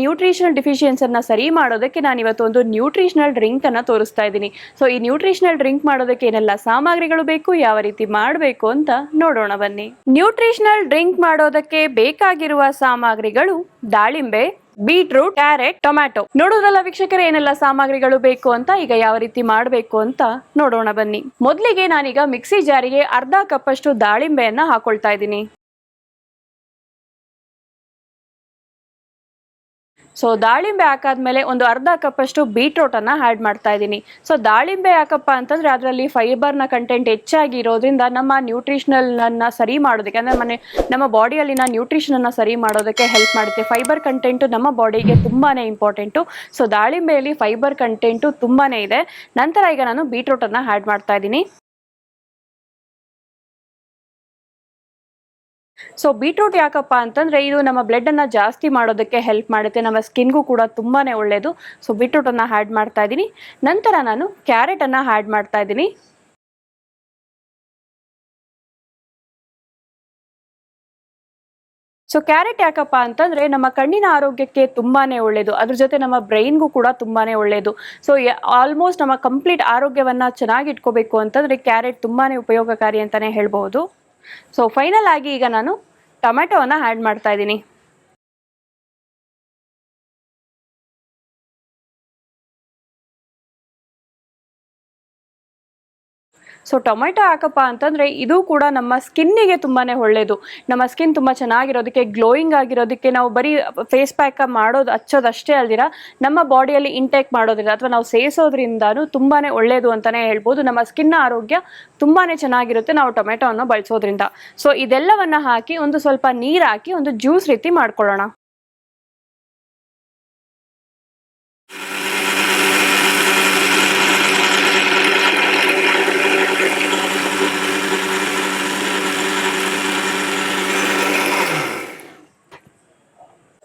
Nutritional ಡಿಫಿಷಿಯನ್ಸನ್ನು ಸರಿ ಮಾಡೋದಕ್ಕೆ ನಾನು ಇವತ್ತು ಒಂದು ನ್ಯೂಟ್ರಿಷನಲ್ ಡ್ರಿಂಕನ್ನು ತೋರಿಸ್ತಾ ಇದ್ದೀನಿ. ಸೊ ಈ ನ್ಯೂಟ್ರಿಷನಲ್ ಡ್ರಿಂಕ್ ಮಾಡೋದಕ್ಕೆ ಏನೆಲ್ಲ ಸಾಮಗ್ರಿಗಳು ಬೇಕು, ಯಾವ ರೀತಿ ಮಾಡಬೇಕು ಅಂತ ನೋಡೋಣ ಬನ್ನಿ. ನ್ಯೂಟ್ರಿಷನಲ್ ಡ್ರಿಂಕ್ ಮಾಡೋದಕ್ಕೆ ಬೇಕಾಗಿರುವ ಸಾಮಗ್ರಿಗಳು ದಾಳಿಂಬೆ ಬೀಟ್ರೂಟ್ ಕ್ಯಾರೆಟ್ ಟೊಮ್ಯಾಟೊ ನೋಡೋದ್ರಲ್ಲ ವೀಕ್ಷಕರೇ ಏನೆಲ್ಲ ಸಾಮಗ್ರಿಗಳು ಬೇಕು ಅಂತ, ಈಗ ಯಾವ ರೀತಿ ಮಾಡಬೇಕು ಅಂತ ನೋಡೋಣ ಬನ್ನಿ. ಮೊದಲಿಗೆ ನಾನೀಗ ಮಿಕ್ಸಿ ಜಾರಿಗೆ ಅರ್ಧ ಕಪ್ ಅಷ್ಟು ದಾಳಿಂಬೆಯನ್ನ ಹಾಕೊಳ್ತಾ ಇದ್ದೀನಿ. ಸೊ ದಾಳಿಂಬೆ ಹಾಕಾದ್ಮೇಲೆ ಒಂದು ಅರ್ಧ ಕಪ್ ಅಷ್ಟು ಬೀಟ್ರೋಟ್ ಅನ್ನ ಆ್ಯಡ್ ಮಾಡ್ತಾ ಇದ್ದೀನಿ. ಸೊ ದಾಳಿಂಬೆ ಯಾಕಪ್ಪ ಅಂತಂದ್ರೆ ಅದರಲ್ಲಿ ಫೈಬರ್ನ ಕಂಟೆಂಟ್ ಹೆಚ್ಚಾಗಿ ಇರೋದ್ರಿಂದ ನಮ್ಮ ನ್ಯೂಟ್ರಿಷನಲ್ ಅನ್ನ ಸರಿ ಮಾಡೋದಕ್ಕೆ, ಅಂದ್ರೆ ಮನೆ, ನಮ್ಮ ಬಾಡಿಯಲ್ಲಿನ ನ್ಯೂಟ್ರಿಷನನ್ನು ಸರಿ ಮಾಡೋದಕ್ಕೆ ಹೆಲ್ಪ್ ಮಾಡುತ್ತೆ. ಫೈಬರ್ ಕಂಟೆಂಟ್ ನಮ್ಮ ಬಾಡಿಗೆ ತುಂಬಾನೇ ಇಂಪಾರ್ಟೆಂಟು ಸೊ ದಾಳಿಂಬೆಯಲ್ಲಿ ಫೈಬರ್ ಕಂಟೆಂಟು ತುಂಬಾನೇ ಇದೆ. ನಂತರ ಈಗ ನಾನು ಬೀಟ್ರೋಟ್ ಅನ್ನ ಆ್ಯಡ್ ಮಾಡ್ತಾ ಇದ್ದೀನಿ. ಸೊ ಬೀಟ್ರೂಟ್ ಯಾಕಪ್ಪ ಅಂತಂದ್ರೆ ಇದು ನಮ್ಮ ಬ್ಲಡ್ ಅನ್ನ ಜಾಸ್ತಿ ಮಾಡೋದಕ್ಕೆ ಹೆಲ್ಪ್ ಮಾಡುತ್ತೆ. ನಮ್ಮ ಸ್ಕಿನ್ಗೂ ಕೂಡ ತುಂಬಾನೇ ಒಳ್ಳೆಯದು ಸೊ ಬೀಟ್ರೂಟ್ ಅನ್ನ ಆ್ಯಡ್ ಮಾಡ್ತಾ ಇದ್ದೀನಿ ನಂತರ ನಾನು ಕ್ಯಾರೆಟ್ ಅನ್ನ ಆ್ಯಡ್ ಮಾಡ್ತಾ ಇದ್ದೀನಿ ಸೊ ಕ್ಯಾರೆಟ್ ಯಾಕಪ್ಪ ಅಂತಂದ್ರೆ ನಮ್ಮ ಕಣ್ಣಿನ ಆರೋಗ್ಯಕ್ಕೆ ತುಂಬಾನೇ ಒಳ್ಳೆಯದು ಅದ್ರ ಜೊತೆ ನಮ್ಮ ಬ್ರೈನ್ಗೂ ಕೂಡ ತುಂಬಾನೇ ಒಳ್ಳೆಯದು ಸೊ ಆಲ್ಮೋಸ್ಟ್ ನಮ್ಮ ಕಂಪ್ಲೀಟ್ ಆರೋಗ್ಯವನ್ನ ಚೆನ್ನಾಗಿ ಇಟ್ಕೋಬೇಕು ಅಂತಂದ್ರೆ ಕ್ಯಾರೆಟ್ ತುಂಬಾನೇ ಉಪಯೋಗಕಾರಿ ಅಂತಾನೆ ಹೇಳ್ಬೋದು ಸೊ ಫೈನಲ್ ಆಗಿ ಈಗ ನಾನು ಟೊಮೆಟೊವನ್ನು ಆ್ಯಡ್ ಮಾಡ್ತಾ ಇದ್ದೀನಿ. ಸೊ ಟೊಮೆಟೊ ಹಾಕಪ್ಪ ಅಂತಂದರೆ ಇದು ಕೂಡ ನಮ್ಮ ಸ್ಕಿನ್ನಿಗೆ ತುಂಬಾನೇ ಒಳ್ಳೆಯದು ನಮ್ಮ ಸ್ಕಿನ್ ತುಂಬ ಚೆನ್ನಾಗಿರೋದಕ್ಕೆ ಗ್ಲೋಯಿಂಗ್ ಆಗಿರೋದಕ್ಕೆ ನಾವು ಬರೀ ಫೇಸ್ ಪ್ಯಾಕ್ ಮಾಡೋದು ಹಚ್ಚೋದಷ್ಟೇ ಅಲ್ದಿರ, ನಮ್ಮ ಬಾಡಿಯಲ್ಲಿ ಇಂಟೇಕ್ ಮಾಡೋದ್ರಿಂದ ಅಥವಾ ನಾವು ಸೇವಿಸೋದ್ರಿಂದನೂ ತುಂಬಾನೇ ಒಳ್ಳೆಯದು ಅಂತಾನೆ ಹೇಳ್ಬೋದು. ನಮ್ಮ ಸ್ಕಿನ್ ಆರೋಗ್ಯ ತುಂಬಾನೇ ಚೆನ್ನಾಗಿರುತ್ತೆ ನಾವು ಟೊಮೆಟೊವನ್ನು ಬಳಸೋದ್ರಿಂದ. ಸೊ ಇದೆಲ್ಲವನ್ನು ಹಾಕಿ ಒಂದು ಸ್ವಲ್ಪ ನೀರು ಹಾಕಿ ಒಂದು ಜ್ಯೂಸ್ ರೀತಿ ಮಾಡ್ಕೊಳ್ಳೋಣ.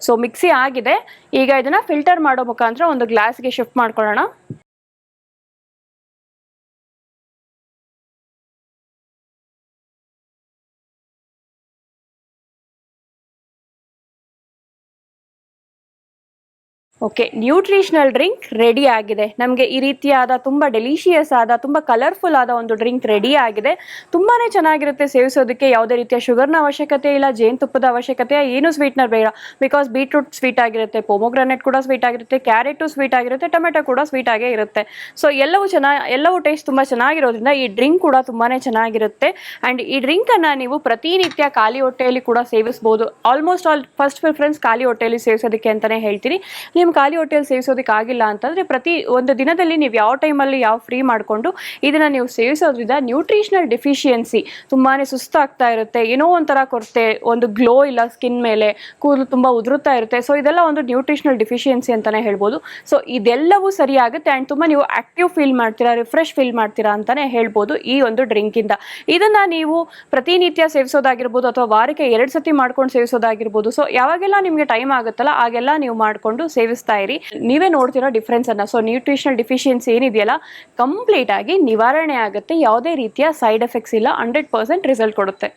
ಸೊ ಮಿಕ್ಸಿ ಆಗಿದೆ. ಈಗ ಇದನ್ನ ಫಿಲ್ಟರ್ ಮಾಡೋ ಮುಖಾಂತರ ಒಂದು ಗ್ಲಾಸ್ಗೆ ಶಿಫ್ಟ್ ಮಾಡ್ಕೊಳ್ಳೋಣ. ಓಕೆ ನ್ಯೂಟ್ರಿಷನಲ್ ಡ್ರಿಂಕ್ ರೆಡಿ ಆಗಿದೆ. ನಮಗೆ ಈ ರೀತಿಯಾದ ತುಂಬ ಡೆಲಿಷಿಯಸ್ ಆದ, ತುಂಬ ಕಲರ್ಫುಲ್ ಆದ ಒಂದು ಡ್ರಿಂಕ್ ರೆಡಿ ಆಗಿದೆ. ತುಂಬಾ ಚೆನ್ನಾಗಿರುತ್ತೆ ಸೇವಿಸೋದಕ್ಕೆ, ಯಾವುದೇ ರೀತಿಯ ಶುಗರ್ನ ಅವಶ್ಯಕತೆ ಇಲ್ಲ ಜೇನುತುಪ್ಪದ ಅವಶ್ಯಕತೆ, ಏನು ಸ್ವೀಟ್ನರ್ ಬೇಡ. ಬಿಕಾಸ್ ಬೀಟ್ರೂಟ್ ಸ್ವೀಟ್ ಆಗಿರುತ್ತೆ ಪೊಮೊಗ್ರಾನೆಟ್ ಕೂಡ ಸ್ವೀಟ್ ಆಗಿರುತ್ತೆ ಕ್ಯಾರೆಟು ಸ್ವೀಟ್ ಆಗಿರುತ್ತೆ ಟೊಮೆಟೊ ಕೂಡ ಸ್ವೀಟ್ ಆಗೇ ಇರುತ್ತೆ. ಸೊ ಎಲ್ಲವೂ ಚೆನ್ನಾಗಿ ಎಲ್ಲವೂ ಟೇಸ್ಟ್ ತುಂಬ ಚೆನ್ನಾಗಿರೋದ್ರಿಂದ ಈ ಡ್ರಿಂಕ್ ಕೂಡ ತುಂಬಾ ಚೆನ್ನಾಗಿರುತ್ತೆ. ಆ್ಯಂಡ್ ಈ ಡ್ರಿಂಕನ್ನು ನೀವು ಪ್ರತಿನಿತ್ಯ ಖಾಲಿ ಹೊಟ್ಟೆಯಲ್ಲಿ ಕೂಡ ಸೇವಿಸ್ಬೋದು. ಆಲ್ಮೋಸ್ಟ್ ಆಲ್ ಫಸ್ಟ್ ಪ್ರಿಫರೆನ್ಸ್ ಖಾಲಿ ಹೊಟ್ಟೆಯಲ್ಲಿ ಸೇವಿಸೋದಕ್ಕೆ ಅಂತಲೇ ಹೇಳ್ತೀನಿ. ನಿಮ್ಮ ಖಾಲಿ ಹೊಟ್ಟೆಯಲ್ಲಿ ಸೇವಿಸೋದಕ್ಕೆ ಆಗಿಲ್ಲ ಅಂತಂದರೆ ಪ್ರತಿ ಒಂದು ದಿನದಲ್ಲಿ ನೀವು ಯಾವ ಟೈಮಲ್ಲಿ ಯಾವ ಫ್ರೀ ಮಾಡಿಕೊಂಡು ಇದನ್ನು ನೀವು ಸೇವಿಸೋದ್ರಿಂದ ನ್ಯೂಟ್ರಿಷನಲ್ ಡಿಫಿಷಿಯನ್ಸಿ ತುಂಬಾ ಸುಸ್ತಾಗ್ತಾ ಇರುತ್ತೆ. ಏನೋ ಒಂಥರ ಕೊರತೆ, ಒಂದು ಗ್ಲೋ ಇಲ್ಲ ಸ್ಕಿನ್ ಮೇಲೆ, ಕೂದಲು ತುಂಬ ಉದುರುತ್ತಾ ಇರುತ್ತೆ. ಸೊ ಇದೆಲ್ಲ ಒಂದು ನ್ಯೂಟ್ರಿಷನಲ್ ಡಿಫಿಷಿಯನ್ಸಿ ಅಂತಲೇ ಹೇಳ್ಬೋದು. ಸೊ ಇದೆಲ್ಲವೂ ಸರಿಯಾಗುತ್ತೆ ಆ್ಯಂಡ್ ತುಂಬ ನೀವು ಆಕ್ಟಿವ್ ಫೀಲ್ ಮಾಡ್ತೀರಾ ರಿಫ್ರೆಶ್ ಫೀಲ್ ಮಾಡ್ತೀರಾ ಅಂತಲೇ ಹೇಳ್ಬೋದು ಈ ಒಂದು ಡ್ರಿಂಕಿಂದ ಇದನ್ನು ನೀವು ಪ್ರತಿನಿತ್ಯ ಸೇವಿಸೋದಾಗಿರ್ಬೋದು ಅಥವಾ ವಾರಕ್ಕೆ ಎರಡು ಸತಿ ಮಾಡ್ಕೊಂಡು ಸೇವಿಸೋದಾಗಿರ್ಬೋದು. ಸೊ ಯಾವಾಗೆಲ್ಲ ನಿಮಗೆ ಟೈಮ್ ಆಗುತ್ತಲ್ಲ, ಆಗೆಲ್ಲ ನೀವು ಮಾಡಿಕೊಂಡು ಸೇವಿಸ್ತಾ ಇರಿ. ನೀವೇ ನೋಡ್ತಿರೋ ಡಿಫ್ರೆನ್ಸ್ ಅನ್ನ. ಸೊ ನ್ಯೂಟ್ರಿಷನಲ್ ಡಿಫಿಷಿಯನ್ಸಿ ಏನಿದೆಯಲ್ಲ ಕಂಪ್ಲೀಟ್ ಆಗಿ ನಿವಾರಣೆ ಆಗುತ್ತೆ. ಯಾವುದೇ ರೀತಿಯ ಸೈಡ್ ಎಫೆಕ್ಟ್ಸ್ ಇಲ್ಲ ಹಂಡ್ರೆಡ್ ಪರ್ಸೆಂಟ್ ರಿಸಲ್ಟ್ ಕೊಡುತ್ತೆ.